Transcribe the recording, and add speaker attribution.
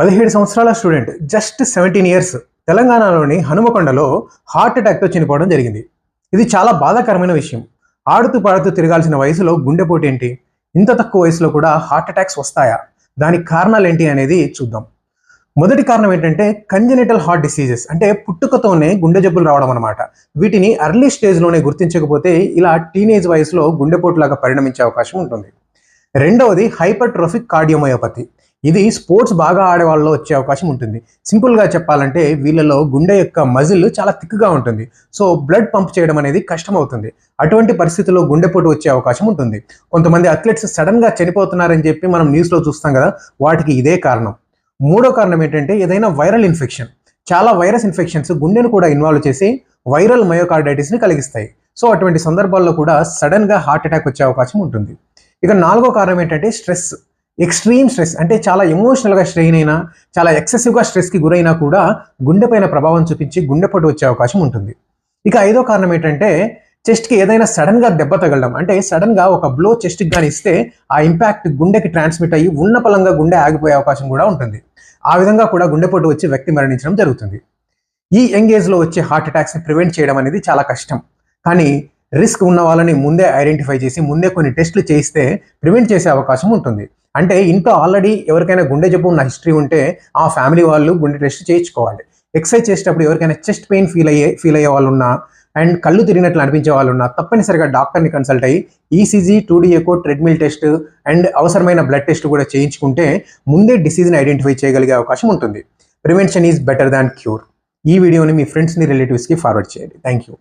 Speaker 1: పదిహేడు సంవత్సరాల student just seventeen years తెలంగాణలోని హనుమకొండలో హార్ట్ అటాక్తో చనిపోవడం జరిగింది. ఇది చాలా బాధాకరమైన విషయం. ఆడుతూ పాడుతూ తిరగాల్సిన వయసులో గుండెపోటు ఏంటి? ఇంత తక్కువ వయసులో కూడా హార్ట్ అటాక్స్ వస్తాయా? దానికి కారణాలు ఏంటి అనేది చూద్దాం. మొదటి కారణం ఏంటంటే కంజెనిటల్ హార్ట్ డిసీజెస్ అంటే పుట్టుకతోనే గుండె జబ్బులు రావడం అనమాట వీటిని అర్లీ స్టేజ్లోనే గుర్తించకపోతే ఇలా టీనేజ్ వయసులో గుండెపోటులాగా పరిణమించే అవకాశం ఉంటుంది. రెండవది హైపర్ ట్రోఫిక్ కార్డియోమయోపతి. ఇది స్పోర్ట్స్ బాగా ఆడేవాళ్ళలో వచ్చే అవకాశం ఉంటుంది. సింపుల్గా చెప్పాలంటే వీళ్ళలో గుండె యొక్క మజిల్ చాలా థిక్గా ఉంటుంది. సో బ్లడ్ పంప్ చేయడం అనేది కష్టం అవుతుంది అటువంటి పరిస్థితుల్లో గుండెపోటు వచ్చే అవకాశం ఉంటుంది. కొంతమంది అథ్లెట్స్ సడన్గా చనిపోతున్నారని చెప్పి మనం న్యూస్లో చూస్తాం కదా వాటికి ఇదే కారణం. మూడో కారణం ఏంటంటే ఏదైనా వైరల్ ఇన్ఫెక్షన్. చాలా వైరస్ ఇన్ఫెక్షన్స్ గుండెను కూడా ఇన్వాల్వ్ చేసి వైరల్ మయోకార్డైటిస్ని కలిగిస్తాయి. సో అటువంటి సందర్భాల్లో కూడా సడన్గా హార్ట్ అటాక్ వచ్చే అవకాశం ఉంటుంది. ఇక నాలుగో కారణం ఏంటంటే స్ట్రెస్. ఎక్స్ట్రీమ్ స్ట్రెస్ అంటే చాలా ఎమోషనల్గా స్ట్రెయిన్ అయినా చాలా ఎక్సెసివ్గా స్ట్రెస్కి గురైనా కూడా గుండెపైన ప్రభావం చూపించి గుండెపోటు వచ్చే అవకాశం ఉంటుంది. ఇక ఐదో కారణం ఏంటంటే చెస్ట్కి ఏదైనా సడన్గా దెబ్బ తగలడం అంటే సడన్గా ఒక బ్లో చెస్ట్కి కానీ ఇస్తే ఆ ఇంపాక్ట్ గుండెకి ట్రాన్స్మిట్ అయ్యి ఉన్న పలంగా గుండె ఆగిపోయే అవకాశం కూడా ఉంటుంది. ఆ విధంగా కూడా గుండెపోటు వచ్చి వ్యక్తి మరణించడం జరుగుతుంది. ఈ యంగ్ ఏజ్లో వచ్చే హార్ట్ అటాక్స్ని ప్రివెంట్ చేయడం అనేది చాలా కష్టం. కానీ రిస్క్ ఉన్న వాళ్ళని ముందే ఐడెంటిఫై చేసి ముందే కొన్ని టెస్టులు చేయిస్తే ప్రివెంట్ చేసే అవకాశం ఉంటుంది. అంటే ఇంట్లో ఆల్రెడీ ఎవరికైనా గుండె జబ్బు ఉన్న హిస్టరీ ఉంటే ఆ ఫ్యామిలీ వాళ్ళు గుండె టెస్ట్ చేయించుకోవాలి. ఎక్సర్సైజ్ చేసేటప్పుడు ఎవరికైనా చెస్ట్ పెయిన్ ఫీల్ అయ్యే ఫీల్ అయ్యే వాళ్ళు ఉన్నా అండ్ కళ్ళు తిరిగినట్లు అనిపించే వాళ్ళు ఉన్నా తప్పనిసరిగా డాక్టర్ని కన్సల్ట్ అయ్యి ECG two D echo treadmill test and అవసరమైన బ్లడ్ టెస్ట్ కూడా చేయించుకుంటే ముందే డిసీజ్ని ఐడెంటిఫై చేయగలిగే అవకాశం ఉంటుంది. Prevention is better than cure ఈ వీడియోని మీ ఫ్రెండ్స్ని రిలేటివ్స్కి ఫార్వర్డ్ చేయండి. Thank you